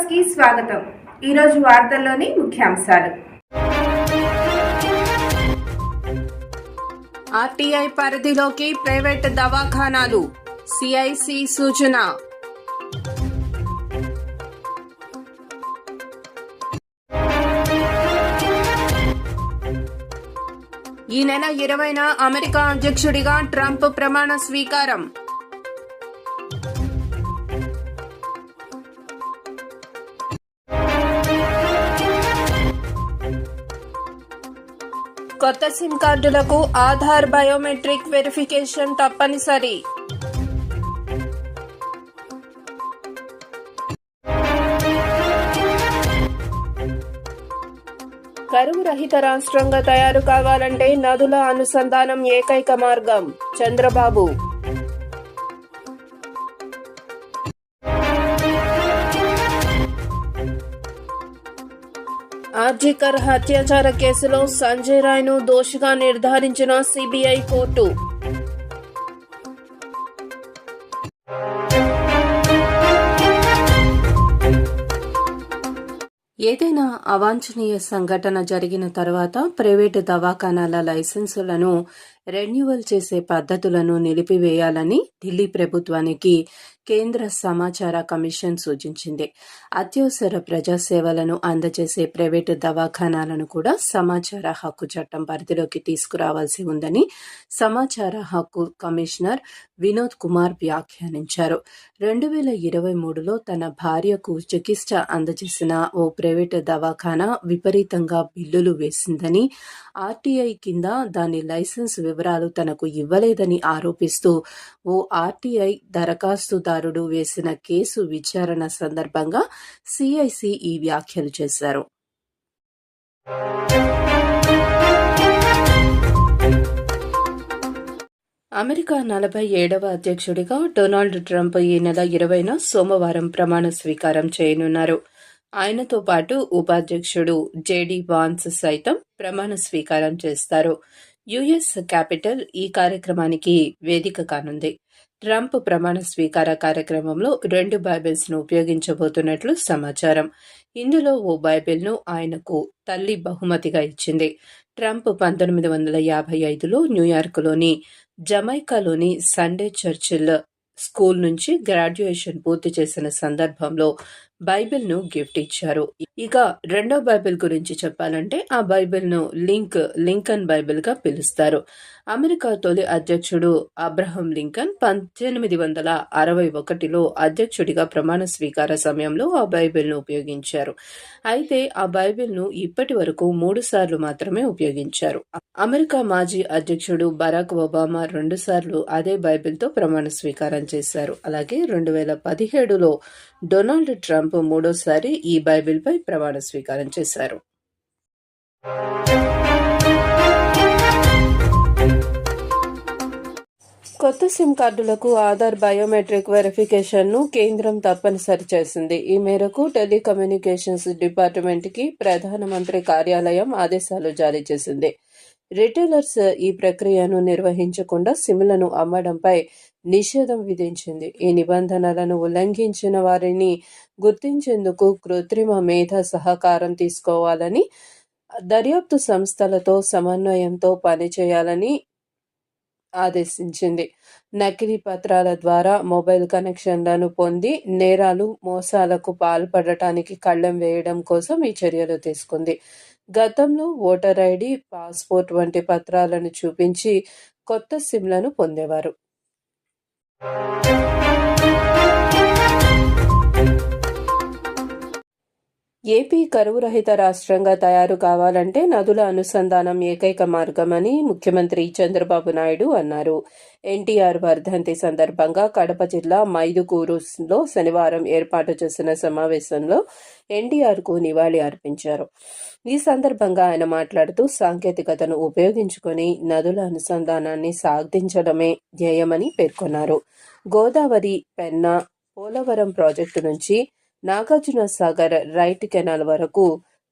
న్యూస్కి స్వాగతం. ఈరోజు వార్తల్లోని ముఖ్యాంశాలు. ఆర్టీఐ పరిధిలోకి ప్రైవేట్ దవాఖానాలు. సిఐసి సూచన. ఈ నెల ఇరవైన అమెరికా అధ్యక్షుడిగా ట్రంప్ ప్రమాణ స్వీకారం. కొత్త సిమ్ కార్డులకు ఆధార్ బయోమెట్రిక్ వెరిఫికేషన్ తప్పనిసరి. కరువు రహిత రాష్ట్రంగా తయారు కావాలంటే నదుల అనుసంధానం ఏకైక మార్గం. చంద్రబాబు ఆర్జికర్ హత్యాచార కేసులో సంజయ్ రాయ్ను దోషిగా నిర్ధారించిన సిబిఐ కోర్టు. ఏదైనా అవాంఛనీయ సంఘటన జరిగిన తర్వాత ప్రైవేటు దవాఖానాల లైసెన్సులను రెన్యువల్ చేసే పద్ధతులను నిలిపివేయాలని ఢిల్లీ ప్రభుత్వానికి కేంద్ర సమాచార కమిషన్ సూచించింది. అత్యవసర ప్రజాసేవలను అందజేసే ప్రైవేటు దవాఖానాలను కూడా సమాచార హక్కు చట్టం పరిధిలోకి తీసుకురావాల్సి ఉందని సమాచార హక్కు కమిషనర్ వినోద్ కుమార్ వ్యాఖ్యానించారు. రెండు వేల ఇరవై మూడులో తన భార్యకు చికిత్స అందజేసిన ఓ ప్రైవేటు దవాఖానా విపరీతంగా బిల్లులు వేసిందని ఆర్టీఐ కింద దాని లైసెన్స్ వివరాలు తనకు ఇవ్వలేదని ఆరోపిస్తూ ఓ ఆర్టీఐ దరఖాస్తుదారుడు వేసిన కేసు విచారణ సందర్భంగా సిఐసి ఈ వ్యాఖ్యలు చేశారు. అమెరికా నలభై ఏడవ అధ్యక్షుడిగా డొనాల్డ్ ట్రంప్ ఈ నెల ఇరవైన సోమవారం ప్రమాణ స్వీకారం చేయనున్నారు. ఆయనతో పాటు ఉపాధ్యక్షుడు జేడి వాన్స్ సైతం ప్రమాణ స్వీకారం చేస్తారు. యుఎస్ క్యాపిటల్ ఈ కార్యక్రమానికి వేదిక కానుంది. ట్రంప్ ప్రమాణ స్వీకార కార్యక్రమంలో రెండు బైబిల్స్ను ఉపయోగించబోతున్నట్లు సమాచారం. ఇందులో ఓ బైబిల్ను ఆయనకు తల్లి బహుమతిగా ఇచ్చింది. ట్రంప్ పంతొమ్మిది వందల యాభై ఐదులో న్యూయార్క్లోని జమైకాలోని సండే చర్చిల్ స్కూల్ నుంచి గ్రాడ్యుయేషన్ పూర్తి చేసిన సందర్భంలో బైబిల్ను గిఫ్ట్ ఇచ్చారు. ఇక రెండో బైబిల్ గురించి చెప్పాలంటే ఆ బైబిల్ను లింక్ లింకన్ బైబిల్గా పిలుస్తారు. అమెరికా తొలి అధ్యక్షుడు అబ్రహం లింకన్ పద్దెనిమిది వందల అరవై ఒకటిలో అధ్యక్షుడిగా ప్రమాణ స్వీకార సమయంలో ఆ బైబిల్ను ఉపయోగించారు. అయితే ఆ బైబిల్ను ఇప్పటి వరకు మూడు సార్లు మాత్రమే ఉపయోగించారు. అమెరికా మాజీ అధ్యక్షుడు బరాక్ ఒబామా రెండు సార్లు అదే బైబిల్తో ప్రమాణ స్వీకారం చేశారు. అలాగే రెండు వేల పదిహేడులో డొనాల్డ్ ట్రంప్ మూడోసారి ఈ బైబిల్పై ప్రమాణ స్వీకారం చేశారు. కొత్త సిమ్ కార్డులకు ఆధార్ బయోమెట్రిక్ వెరిఫికేషన్ను కేంద్రం తప్పనిసరి చేసింది. ఈ మేరకు టెలికమ్యూనికేషన్స్ డిపార్ట్మెంట్కి ప్రధానమంత్రి కార్యాలయం ఆదేశాలు జారీ చేసింది. రిటైలర్స్ ఈ ప్రక్రియను నిర్వహించకుండా సిమ్లను అమ్మడంపై నిషేధం విధించింది. ఈ నిబంధనలను ఉల్లంఘించిన వారిని గుర్తించేందుకు కృత్రిమ మేధ సహకారం తీసుకోవాలని దర్యాప్తు సంస్థలతో సమన్వయంతో పనిచేయాలని ఆదేశించింది. నకిలీ పత్రాల ద్వారా మొబైల్ కనెక్షన్లను పొంది నేరాలు మోసాలకు పాల్పడటానికి కళ్ళెం వేయడం కోసం ఈ చర్యలు తీసుకుంది. గతంలో ఓటర్ ఐడి పాస్పోర్ట్ వంటి పత్రాలను చూపించి కొత్త సిమ్లను పొందేవారు. ఏపీ కరువు రహిత రాష్ట్రంగా తయారు కావాలంటే నదుల అనుసంధానం ఏకైక మార్గమని ముఖ్యమంత్రి చంద్రబాబు నాయుడు అన్నారు. ఎన్టీఆర్ వర్ధంతి సందర్భంగా కడప జిల్లా మైదుకూరులో శనివారం ఏర్పాటు చేసిన సమావేశంలో ఎన్టీఆర్కు నివాళి అర్పించారు. ఈ సందర్భంగా ఆయన మాట్లాడుతూ సాంకేతికతను ఉపయోగించుకొని నదుల అనుసంధానాన్ని సాధించడమే ధ్యేయమని పేర్కొన్నారు. గోదావరి పెన్నా పోలవరం ప్రాజెక్టు నుంచి నాగార్జున సాగర్ రైట్ కెనాల్ వరకు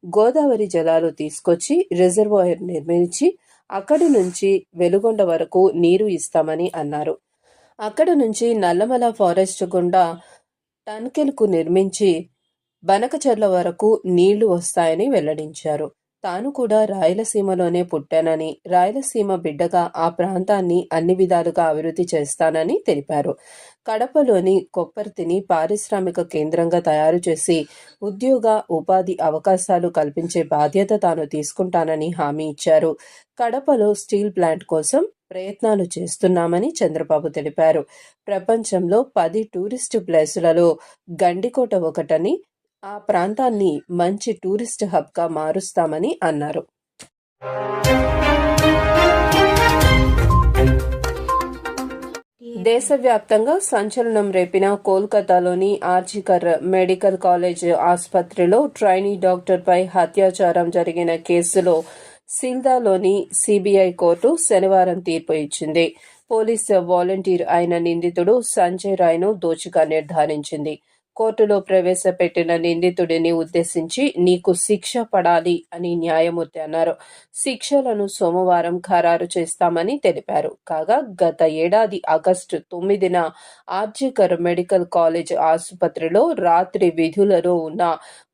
గోదావరి జలాలు తీసుకొచ్చి రిజర్వాయర్ నిర్మించి అక్కడి నుంచి వెలుగొండ వరకు నీరు ఇస్తామని అన్నారు. అక్కడ నుంచి నల్లమల ఫారెస్ట్ గుండా టన్కెల్కు నిర్మించి బనకచెర్ల వరకు నీళ్ళు వస్తాయని వెల్లడించారు. తాను కూడా రాయలసీమలోనే పుట్టానని రాయలసీమ బిడ్డగా ఆ ప్రాంతాన్ని అన్ని విధాలుగా అభివృద్ధి చేస్తానని తెలిపారు. కడపలోని కొప్పర్తిని పారిశ్రామిక కేంద్రంగా తయారు చేసి ఉద్యోగ ఉపాధి అవకాశాలు కల్పించే బాధ్యత తాను తీసుకుంటానని హామీ ఇచ్చారు. కడపలో స్టీల్ ప్లాంట్ కోసం ప్రయత్నాలు చేస్తున్నామని చంద్రబాబు తెలిపారు. ప్రపంచంలో పది టూరిస్టు ప్లేసులలో గండికోట ఒకటని ఆ ప్రాంతాన్ని మంచి టూరిస్ట్ హబ్గా మారుస్తామని అన్నారు. దేశవ్యాప్తంగా సంచలనం రేపిన కోల్కతాలోని ఆర్జికర్ మెడికల్ కాలేజ్ ఆసుపత్రిలో ట్రైనీ డాక్టర్పై అత్యాచారం జరిగిన కేసులో సిల్దాలోని సిబిఐ కోర్టు శనివారం తీర్పు ఇచ్చింది. పోలీస్ వాలంటీర్ అయిన నిందితుడు సంజయ్ రాయ్ను దోచిగా నిర్ధారించింది. కోర్టులో ప్రవేశపెట్టిన నిందితుడిని ఉద్దేశించి నీకు శిక్ష పడాలి అని న్యాయమూర్తి అన్నారు. శిక్షలను సోమవారం ఖరారు చేస్తామని తెలిపారు. కాగా గత ఏడాది ఆగస్టు తొమ్మిదిన ఆర్జికర్ మెడికల్ కాలేజ్ ఆసుపత్రిలో రాత్రి విధులలో ఉన్న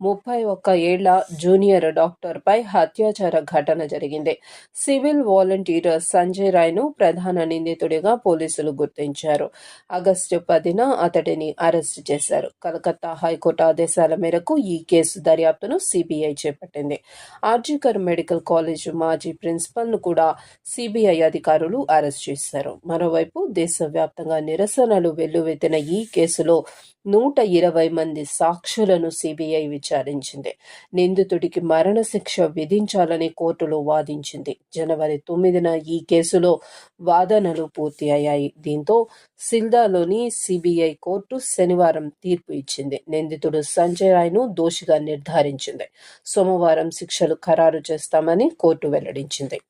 ముప్పై ఒక్క ఏళ్ళ జూనియర్ డాక్టర్పై అత్యాచార ఘటన జరిగింది. సివిల్ వాలంటీర్ సంజయ్ రాయ్ను ప్రధాన నిందితుడిగా పోలీసులు గుర్తించారు. ఆగస్టు పదిన అతడిని అరెస్టు చేశారు. కలకత్తా హైకోర్టు ఆదేశాల మేరకు ఈ కేసు దర్యాప్తును సిబిఐ చేపట్టింది. ఆర్జికర్ మెడికల్ కాలేజ్ మాజీ ప్రిన్సిపల్ను కూడా సిబిఐ అధికారులు అరెస్ట్ చేశారు. మరోవైపు దేశవ్యాప్తంగా నిరసనలు వెల్లువెత్తిన ఈ కేసులో నూట ఇరవై మంది సాక్షులను సిబిఐ విచారించింది. నిందితుడికి మరణశిక్ష విధించాలని కోర్టులో వాదించింది. జనవరి తొమ్మిదిన ఈ కేసులో వాదనలు పూర్తి అయ్యాయి. దీంతో సిల్దాలోని సిబిఐ కోర్టు శనివారం తీర్పు ఇచ్చింది. నిందితుడు సంజయ్ రాయ్ను దోషిగా నిర్ధారించింది. సోమవారం శిక్షలు ఖరారు చేస్తామని కోర్టు వెల్లడించింది.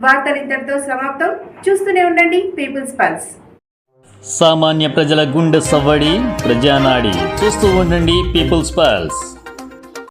వార్తలు ఇంతటితో సమాప్తం. చూస్తూనే ఉండండి పీపుల్స్ పల్స్. సామాన్య ప్రజల గుండె సవ్వడి ప్రజానాడి. చూస్తూ ఉండండి పీపుల్స్ పల్స్.